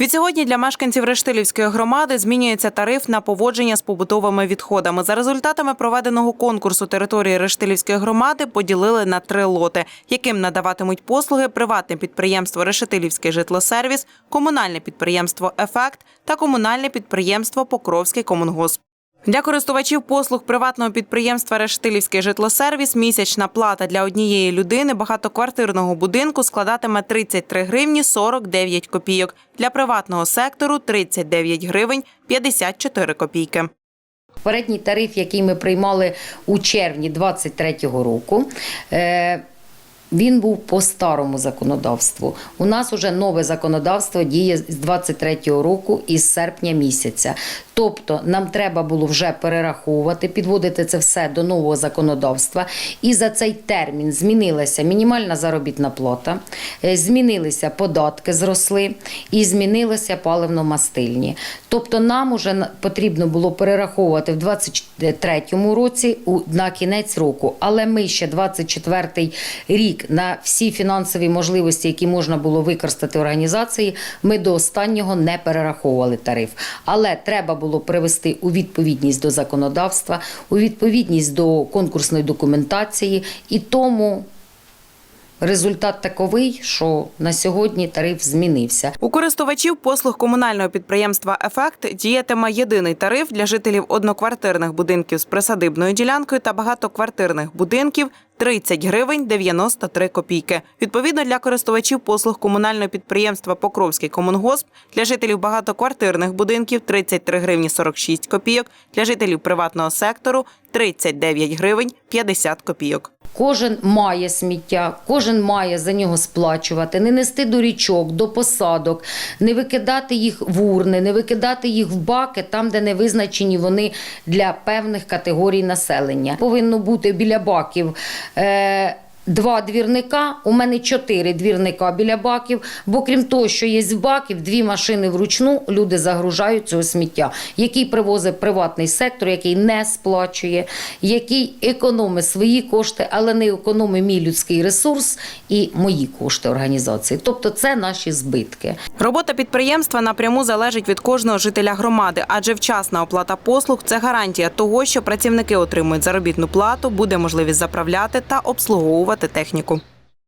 Відсьогодні для мешканців Рештилівської громади змінюється тариф на поводження з побутовими відходами. За результатами проведеного конкурсу території Рештилівської громади поділили на три лоти, яким надаватимуть послуги приватне підприємство Решетилівський житлосервіс, комунальне підприємство Ефект та комунальне підприємство Покровський комунгосп. Для користувачів послуг приватного підприємства Рештилівський житлосервіс місячна плата для однієї людини багатоквартирного будинку складатиме 33 гривні 49 копійок. Для приватного сектору 39 гривень 54 копійки. Попередній тариф, який ми приймали у червні 2023 року, е, він був по старому законодавству. У нас вже нове законодавство діє з 2023 року із серпня місяця. Тобто нам треба було вже перераховувати, підводити це все до нового законодавства. І за цей термін змінилася мінімальна заробітна плата, е, змінилися податки, зросли і змінилися паливно-мастильні. Тобто нам уже потрібно було перераховувати в 2023 році на кінець року. Але ми ще 24 рік на всі фінансові можливості, які можна було використати організації, ми до останнього не перераховували тариф. Але треба було привести у відповідність до законодавства, у відповідність до конкурсної документації, і тому результат таковий, що на сьогодні тариф змінився. У користувачів послуг комунального підприємства Ефект діятиме єдиний тариф для жителів одноквартирних будинків з присадибною ділянкою та багатоквартирних будинків 30 гривень 93 копійки. Відповідно для користувачів послуг комунального підприємства Покровський комунгосп для жителів багатоквартирних будинків 33 гривні 46 копійок, для жителів приватного сектору 39 гривень 50 копійок. Кожен має сміття, кожен має за нього сплачувати, не нести до річок, до посадок, не викидати їх в урни, не викидати їх в баки там, де не визначені вони для певних категорій населення. Повинно бути біля баків. Е- Два двірника, у мене чотири двірника біля баків, бо крім того, що є в баків, дві машини вручну люди загружають цього сміття, який привозить приватний сектор, який не сплачує, який економить свої кошти, але не економить мій людський ресурс і мої кошти організації. Тобто це наші збитки. Робота підприємства напряму залежить від кожного жителя громади, адже вчасна оплата послуг це гарантія того, що працівники отримують заробітну плату, буде можливість заправляти та обслуговувати техніку.